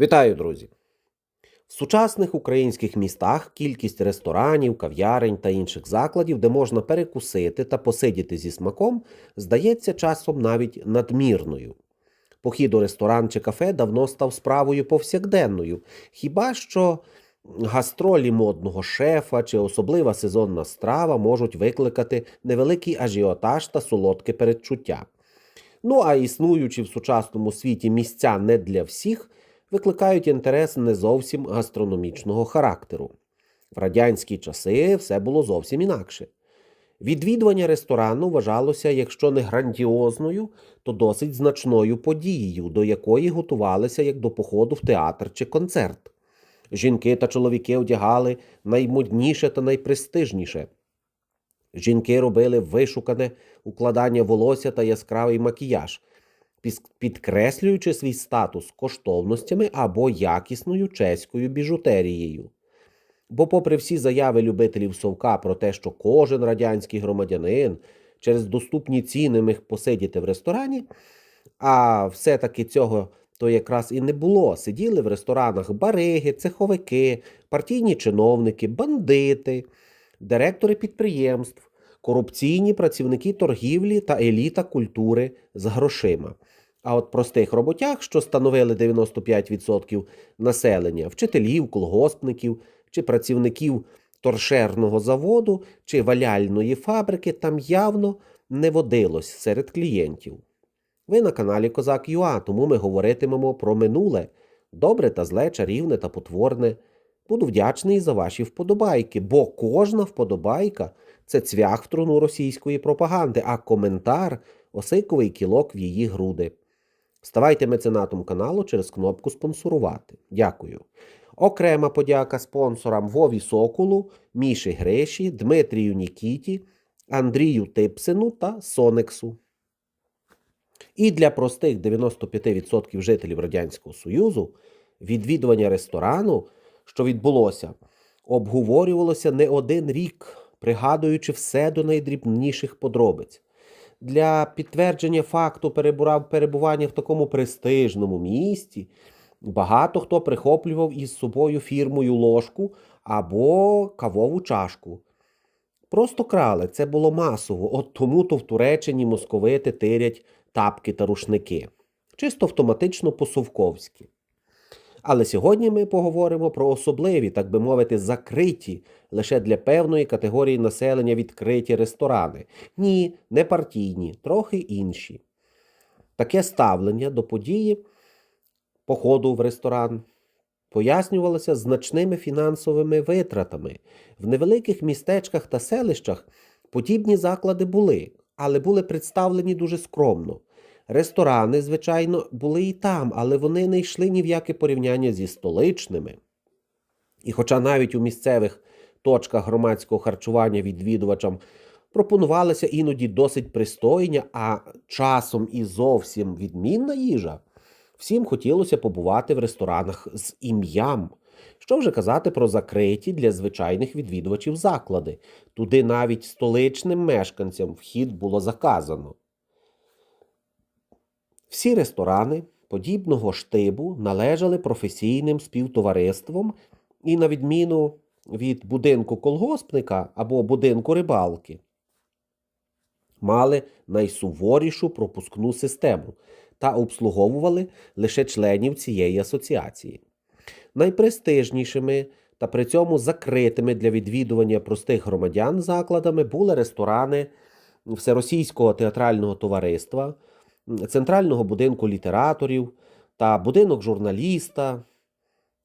Вітаю, друзі! В сучасних українських містах кількість ресторанів, кав'ярень та інших закладів, де можна перекусити та посидіти зі смаком, здається часом навіть надмірною. Похід у ресторан чи кафе давно став справою повсякденною, хіба що гастролі модного шефа чи особлива сезонна страва можуть викликати невеликий ажіотаж та солодке передчуття. Ну а існуючи в сучасному світі місця не для всіх, викликають інтерес не зовсім гастрономічного характеру. В радянські часи все було зовсім інакше. Відвідування ресторану вважалося, якщо не грандіозною, то досить значною подією, до якої готувалися як до походу в театр чи концерт. Жінки та чоловіки одягали наймодніше та найпрестижніше. Жінки робили вишукане укладання волосся та яскравий макіяж, підкреслюючи свій статус коштовностями або якісною чеською біжутерією. Бо, попри всі заяви любителів совка про те, що кожен радянський громадянин через доступні ціни міг посидіти в ресторані, а все-таки цього то якраз і не було. Сиділи в ресторанах бариги, цеховики, партійні чиновники, бандити, директори підприємств, корупційні працівники торгівлі та еліта культури з грошима. А от простих роботяг, що становили 95% населення, вчителів, колгоспників чи працівників торшерного заводу чи валяльної фабрики, там явно не водилось серед клієнтів. Ви на каналі Козак ЮА, тому ми говоритимемо про минуле, добре та зле, чарівне та потворне. Буду вдячний за ваші вподобайки, бо кожна вподобайка це цвях в труну російської пропаганди, а коментар осиковий кілок в її груди. Ставайте меценатом каналу через кнопку спонсорувати. Дякую. Окрема подяка спонсорам Вові Соколу, Міші Гриші, Дмитрію Нікіті, Андрію Типсину та Сонексу. І для простих 95% жителів Радянського Союзу відвідування ресторану, що відбулося, обговорювалося не один рік, пригадуючи все до найдрібніших подробиць. Для підтвердження факту перебування в такому престижному місті багато хто прихоплював із собою фірмою ложку або кавову чашку. Просто крали, це було масово, от тому то в Туреччині московити тирять тапки та рушники. Чисто автоматично по-совковськи. Але сьогодні ми поговоримо про особливі, так би мовити, закриті лише для певної категорії населення відкриті ресторани. Ні, не партійні, трохи інші. Таке ставлення до події походу в ресторан пояснювалося значними фінансовими витратами. В невеликих містечках та селищах подібні заклади були, але були представлені дуже скромно. Ресторани, звичайно, були і там, але вони не йшли ні в яке порівняння зі столичними. І хоча навіть у місцевих точках громадського харчування відвідувачам пропонувалася іноді досить пристойня, а часом і зовсім відмінна їжа, всім хотілося побувати в ресторанах з ім'ям. Що вже казати про закриті для звичайних відвідувачів заклади. Туди навіть столичним мешканцям вхід було заказано. Всі ресторани подібного штибу належали професійним співтовариствам і, на відміну від будинку колгоспника або будинку рибалки, мали найсуворішу пропускну систему та обслуговували лише членів цієї асоціації. Найпрестижнішими та при цьому закритими для відвідування простих громадян закладами були ресторани Всеросійського театрального товариства, Центрального будинку літераторів та будинок журналіста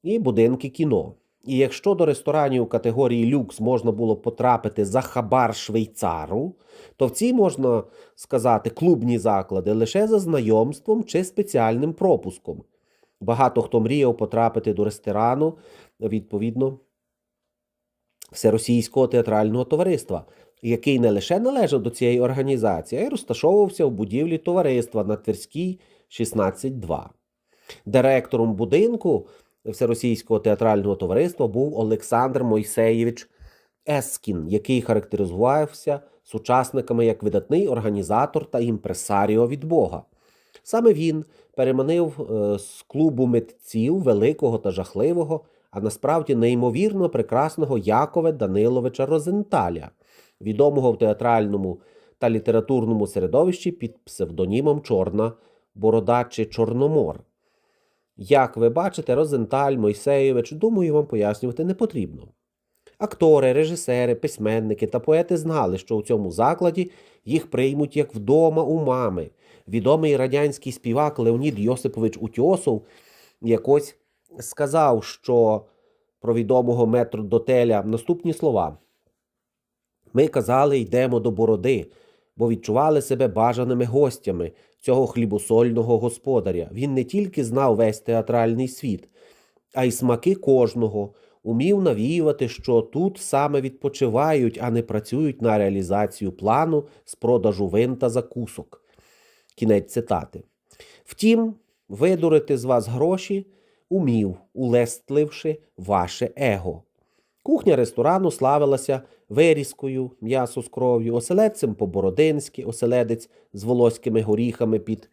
і будинки кіно. І якщо до ресторанів категорії люкс можна було потрапити за хабар швейцару, то в ці можна сказати клубні заклади лише за знайомством чи спеціальним пропуском. Багато хто мріяв потрапити до ресторану, відповідно, Всеросійського театрального товариства, який не лише належав до цієї організації, а й розташовувався в будівлі товариства на Тверській 16.2. Директором будинку Всеросійського театрального товариства був Олександр Мойсеєвич Ескін, який характеризувався сучасниками як видатний організатор та імпресаріо від Бога. Саме він переманив е, з клубу митців великого та жахливого, а насправді неймовірно прекрасного Якова Даниловича Розенталя, відомого в театральному та літературному середовищі під псевдонімом Чорна Борода чи Чорномор. Як ви бачите, Розенталь, Мойсеєвич, думаю, вам пояснювати не потрібно. Актори, режисери, письменники та поети знали, що у цьому закладі їх приймуть як вдома у мами. Відомий радянський співак Леонід Йосипович Утьосов якось сказав, що про відомого метрдотеля наступні слова. Ми казали, йдемо до бороди, бо відчували себе бажаними гостями цього хлібосольного господаря. Він не тільки знав весь театральний світ, а й смаки кожного, умів навіювати, що тут саме відпочивають, а не працюють на реалізацію плану з продажу вин та закусок. Кінець цитати. Втім, видурити з вас гроші умів, улестливши ваше его. Кухня ресторану славилася вирізкою, м'ясо з кров'ю, оселедцем по-бородинськи, оселедець з волоськими горіхами під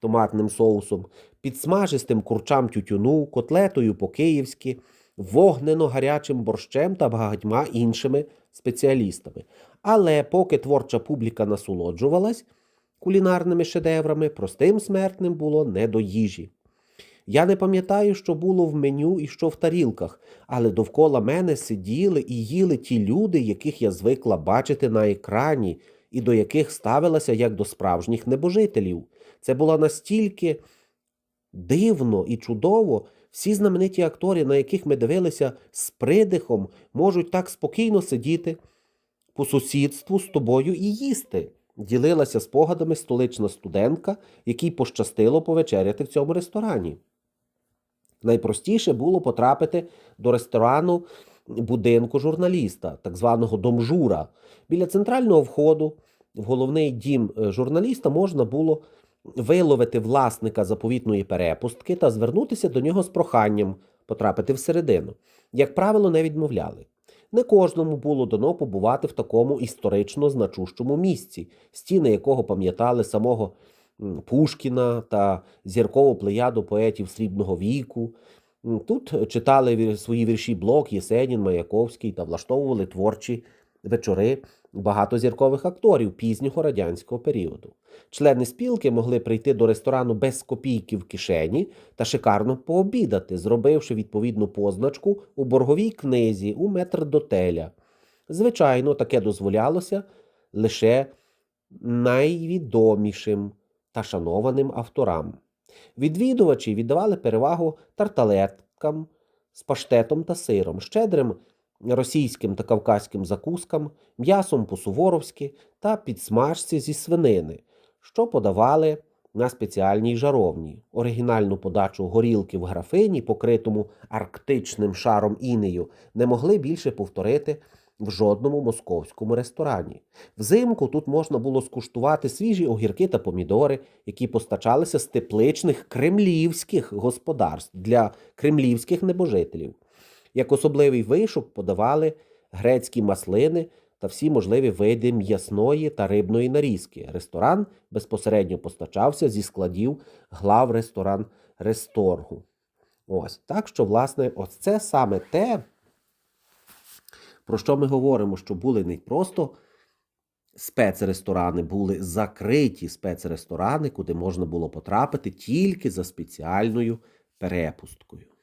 томатним соусом, підсмажистим курчам тютюну, котлетою по-київськи, вогнено-гарячим борщем та багатьма іншими спеціалістами. Але поки творча публіка насолоджувалась кулінарними шедеврами, простим смертним було не до їжі. Я не пам'ятаю, що було в меню і що в тарілках, але довкола мене сиділи і їли ті люди, яких я звикла бачити на екрані, і до яких ставилася як до справжніх небожителів. Це було настільки дивно і чудово. Всі знамениті актори, на яких ми дивилися з придихом, можуть так спокійно сидіти по сусідству з тобою і їсти. Ділилася спогадами столична студентка, якій пощастило повечеряти в цьому ресторані. Найпростіше було потрапити до ресторану будинку журналіста, так званого домжура. Біля центрального входу в головний дім е, журналіста можна було виловити власника заповітної перепустки та звернутися до нього з проханням потрапити всередину. Як правило, не відмовляли. Не кожному було дано побувати в такому історично значущому місці, стіни якого пам'ятали самого Пушкіна та зіркову плеяду поетів срібного віку. Тут читали свої вірші Блок, Єсенін, Маяковський та влаштовували творчі вечори багатозіркових акторів пізнього радянського періоду. Члени спілки могли прийти до ресторану без копійки в кишені та шикарно пообідати, зробивши відповідну позначку у борговій книзі у метрдотеля. Звичайно, таке дозволялося лише найвідомішим та шанованим авторам. Відвідувачі віддавали перевагу тарталеткам з паштетом та сиром, щедрим російським та кавказьким закускам, м'ясом по-суворовськи та підсмажці зі свинини, що подавали на спеціальній жаровні. Оригінальну подачу горілки в графині, покритому арктичним шаром інею, не могли більше повторити в жодному московському ресторані. Взимку тут можна було скуштувати свіжі огірки та помідори, які постачалися з тепличних кремлівських господарств для кремлівських небожителів. Як особливий вишук подавали грецькі маслини та всі можливі види м'ясної та рибної нарізки. Ресторан безпосередньо постачався зі складів глав ресторан Ресторгу. Ось так що, власне, ось це саме те, про що ми говоримо, що були не просто спецресторани, були закриті спецресторани, куди можна було потрапити тільки за спеціальною перепусткою.